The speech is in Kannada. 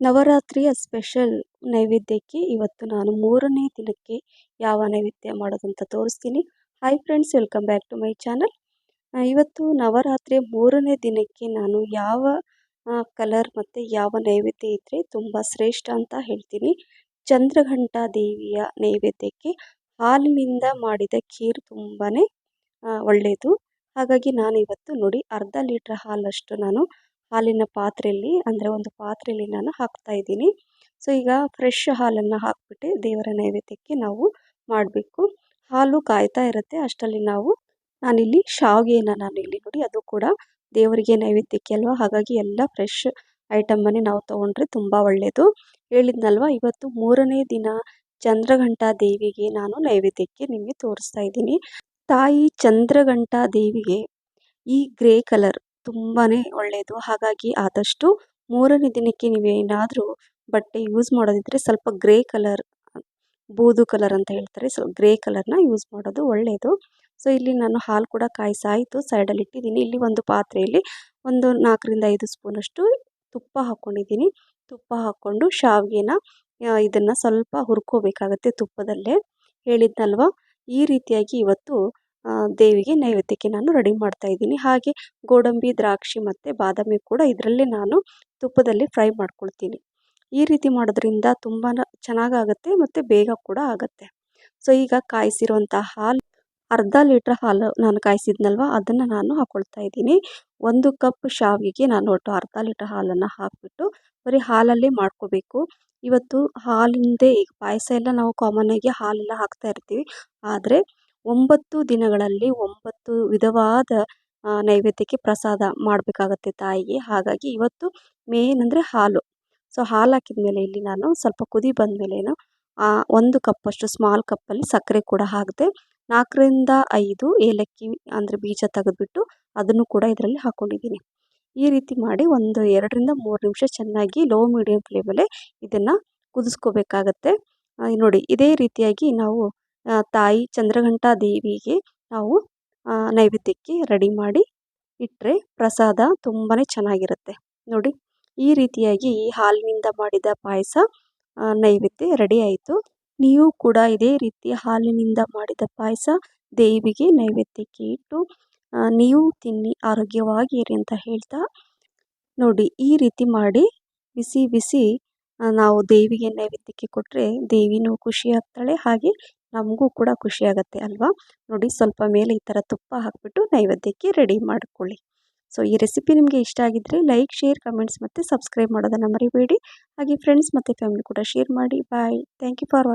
ನವರಾತ್ರಿಯ ಸ್ಪೆಷಲ್ ನೈವೇದ್ಯಕ್ಕೆ ಇವತ್ತು ನಾನು ಮೂರನೇ ದಿನಕ್ಕೆ ಯಾವ ನೈವೇದ್ಯ ಮಾಡೋದಂತ ತೋರಿಸ್ತೀನಿ. Hi friends welcome back to my channel ಇವತ್ತು ನವರಾತ್ರಿಯ ಮೂರನೇ ದಿನಕ್ಕೆ ನಾನು ಯಾವ ಕಲರ್ ಮತ್ತು ಯಾವ ನೈವೇದ್ಯ ಇದ್ದರೆ ತುಂಬ ಶ್ರೇಷ್ಠ ಅಂತ ಹೇಳ್ತೀನಿ. ಚಂದ್ರಘಂಟಾ ದೇವಿಯ ನೈವೇದ್ಯಕ್ಕೆ ಹಾಲಿನಿಂದ ಮಾಡಿದ ಖೀರ್ ತುಂಬಾ ಒಳ್ಳೆಯದು. ಹಾಗಾಗಿ ನಾನು ಇವತ್ತು ನೋಡಿ ಅರ್ಧ ಲೀಟ್ರ್ ಹಾಲಷ್ಟು ನಾನು ಹಾಲಿನ ಪಾತ್ರೆಯಲ್ಲಿ, ಅಂದರೆ ಒಂದು ಪಾತ್ರೆಯಲ್ಲಿ ನಾನು ಹಾಕ್ತಾ ಇದ್ದೀನಿ. ಸೊ, ಈಗ ಫ್ರೆಶ್ ಹಾಲನ್ನು ಹಾಕ್ಬಿಟ್ಟು ದೇವರ ನೈವೇದ್ಯಕ್ಕೆ ನಾವು ಮಾಡಬೇಕು. ಹಾಲು ಕಾಯ್ತಾ ಇರುತ್ತೆ. ಅಷ್ಟರಲ್ಲಿ ನಾವು, ನಾನಿಲ್ಲಿ ಶಾವಿಗೆನ ನಾನು ಇಲ್ಲಿ ನೋಡಿ, ಅದು ಕೂಡ ದೇವರಿಗೆ ನೈವೇದ್ಯಕ್ಕೆ ಅಲ್ವಾ? ಹಾಗಾಗಿ ಎಲ್ಲ ಫ್ರೆಶ್ ಐಟಮನ್ನೇ ನಾವು ತೊಗೊಂಡ್ರೆ ತುಂಬ ಒಳ್ಳೆಯದು ಹೇಳಿದ್ನಲ್ವ, ಇವತ್ತು ಮೂರನೇ ದಿನ ಚಂದ್ರಘಂಟಾ ದೇವಿಗೆ ನಾನು ನೈವೇದ್ಯಕ್ಕೆ ನಿಮಗೆ ತೋರಿಸ್ತಾ ಇದ್ದೀನಿ. ತಾಯಿ ಚಂದ್ರಘಂಟಾ ದೇವಿಗೆ ಈ ಗ್ರೇ ಕಲರ್ ತುಂಬಾ ಒಳ್ಳೆಯದು ಹಾಗಾಗಿ ಆದಷ್ಟು ಮೂರನೇ ದಿನಕ್ಕೆ ನೀವೇನಾದರೂ ಬಟ್ಟೆ ಯೂಸ್ ಮಾಡೋದಿದ್ದರೆ ಸ್ವಲ್ಪ ಗ್ರೇ ಕಲರ್ ಬೂದು ಕಲರ್ ಅಂತ ಹೇಳ್ತಾರೆ. ಸೊ ಗ್ರೇ ಕಲರ್ನ ಯೂಸ್ ಮಾಡೋದು ಒಳ್ಳೆಯದು ಸೊ ಇಲ್ಲಿ ನಾನು ಹಾಲು ಕೂಡ ಕಾಯಿಸಾಯಿತು. ಸೈಡಲ್ಲಿ ಇಟ್ಟಿದ್ದೀನಿ. ಇಲ್ಲಿ ಒಂದು ಪಾತ್ರೆಯಲ್ಲಿ ಒಂದು ನಾಲ್ಕರಿಂದ ಐದು ಸ್ಪೂನಷ್ಟು ತುಪ್ಪ ಹಾಕ್ಕೊಂಡಿದ್ದೀನಿ ತುಪ್ಪ ಹಾಕ್ಕೊಂಡು ಶಾವಿಗೆನ ಇದನ್ನು ಸ್ವಲ್ಪ ಹುರ್ಕೋಬೇಕಾಗತ್ತೆ ತುಪ್ಪದಲ್ಲೇ. ಹೇಳಿದ್ನಲ್ವ? ಈ ರೀತಿಯಾಗಿ ಇವತ್ತು ದೇವಿಗೆ ನೈವೇದ್ಯಕ್ಕೆ ನಾನು ರೆಡಿ ಮಾಡ್ತಾ ಇದ್ದೀನಿ. ಹಾಗೆ ಗೋಡಂಬಿ, ದ್ರಾಕ್ಷಿ ಮತ್ತು ಬಾದಾಮಿ ಕೂಡ ಇದರಲ್ಲಿ ನಾನು ತುಪ್ಪದಲ್ಲಿ ಫ್ರೈ ಮಾಡ್ಕೊಳ್ತೀನಿ. ಈ ರೀತಿ ಮಾಡೋದ್ರಿಂದ ತುಂಬಾ ಚೆನ್ನಾಗಾಗುತ್ತೆ ಮತ್ತು ಬೇಗ ಕೂಡ ಆಗುತ್ತೆ. ಸೊ ಈಗ ಕಾಯಿಸಿರುವಂಥ ಹಾಲು, ಅರ್ಧ ಲೀಟ್ರ್ ಹಾಲು ನಾನು ಕಾಯಿಸಿದ್ನಲ್ವ? ಅದನ್ನು ನಾನು ಹಾಕ್ಕೊಳ್ತಾ ಇದ್ದೀನಿ. ಒಂದು ಕಪ್ ಶಾವಿಗೆ ನಾನು ಒಟ್ಟು ಅರ್ಧ ಲೀಟ್ರ್ ಹಾಲನ್ನು ಹಾಕಿಬಿಟ್ಟು ಬರೀ ಹಾಲಲ್ಲೇ ಮಾಡ್ಕೋಬೇಕು. ಇವತ್ತು ಹಾಲಿಂದೇ ಈಗ ಪಾಯಸ ಎಲ್ಲ ನಾವು ಕಾಮನ್ನಾಗಿ ಹಾಲೆಲ್ಲ ಹಾಕ್ತಾ ಇರ್ತೀವಿ. ಆದರೆ ಒಂಬತ್ತು ದಿನಗಳಲ್ಲಿ ಒಂಬತ್ತು ವಿಧವಾದ ನೈವೇದ್ಯಕ್ಕೆ ಪ್ರಸಾದ ಮಾಡಬೇಕಾಗತ್ತೆ ತಾಯಿಗೆ. ಹಾಗಾಗಿ ಇವತ್ತು ಮೇನ್ ಅಂದರೆ ಹಾಲು. ಸೊ ಹಾಲು ಹಾಕಿದ ಮೇಲೆ ಇಲ್ಲಿ ನಾನು ಸ್ವಲ್ಪ ಕುದಿ ಬಂದಮೇಲೇನು ಒಂದು ಕಪ್ಪಷ್ಟು ಸ್ಮಾಲ್ ಕಪ್ಪಲ್ಲಿ ಸಕ್ಕರೆ ಕೂಡ ಹಾಕಿದೆ, ನಾಲ್ಕರಿಂದ ಐದು ಏಲಕ್ಕಿ ಅಂದರೆ ಬೀಜ ತೆಗೆದುಬಿಟ್ಟು ಅದನ್ನು ಕೂಡ ಇದರಲ್ಲಿ ಹಾಕ್ಕೊಂಡಿದ್ದೀನಿ ಈ ರೀತಿ ಮಾಡಿ ಒಂದು ಎರಡರಿಂದ ಮೂರು ನಿಮಿಷ ಚೆನ್ನಾಗಿ ಲೋ ಮೀಡಿಯಮ್ ಫ್ಲೇಮಲ್ಲೇ ಇದನ್ನು ಕುದಿಸ್ಕೋಬೇಕಾಗತ್ತೆ. ನೋಡಿ, ಇದೇ ರೀತಿಯಾಗಿ ನಾವು ತಾಯಿ ಚಂದ್ರಘಂಟಾ ದೇವಿಗೆ ನಾವು ನೈವೇದ್ಯಕ್ಕೆ ರೆಡಿ ಮಾಡಿ ಇಟ್ಟರೆ ಪ್ರಸಾದ ತುಂಬಾ ಚೆನ್ನಾಗಿರುತ್ತೆ. ನೋಡಿ, ಈ ರೀತಿಯಾಗಿ ಈ ಹಾಲಿನಿಂದ ಮಾಡಿದ ಪಾಯಸ ನೈವೇದ್ಯ ರೆಡಿ ಆಯಿತು. ನೀವು ಕೂಡ ಇದೇ ರೀತಿ ಹಾಲಿನಿಂದ ಮಾಡಿದ ಪಾಯಸ ದೇವಿಗೆ ನೈವೇದ್ಯಕ್ಕೆ ಇಟ್ಟು ನೀವು ತಿನ್ನಿ ಆರೋಗ್ಯವಾಗಿರಿ ಅಂತ ಹೇಳ್ತಾ, ನೋಡಿ, ಈ ರೀತಿ ಮಾಡಿ ಬಿಸಿ ಬಿಸಿ ನಾವು ದೇವಿಗೆ ನೈವೇದ್ಯಕ್ಕೆ ಕೊಟ್ಟರೆ ದೇವಿನೂ ಖುಷಿ ಆಗ್ತಾಳೆ. ಹಾಗೆ ನಮಗೂ ಕೂಡ ಖುಷಿ ಆಗುತ್ತೆ ಅಲ್ವಾ? ನೋಡಿ ಸ್ವಲ್ಪ ಮೇಲೆ ಈ ಥರ ತುಪ್ಪ ಹಾಕಿಬಿಟ್ಟು ನೈವೇದ್ಯಕ್ಕೆ ರೆಡಿ ಮಾಡ್ಕೊಳ್ಳಿ. ಸೊ ಈ ರೆಸಿಪಿ ನಿಮಗೆ ಇಷ್ಟ ಆಗಿದ್ದರೆ ಲೈಕ್ ಶೇರ್ ಕಮೆಂಟ್ಸ್ ಮತ್ತು ಸಬ್ಸ್ಕ್ರೈಬ್ ಮಾಡೋದನ್ನು ಮರಿಬೇಡಿ. ಹಾಗೆ ಫ್ರೆಂಡ್ಸ್ ಮತ್ತು ಫ್ಯಾಮಿಲಿ ಕೂಡ ಶೇರ್ ಮಾಡಿ. Bye thank you for watching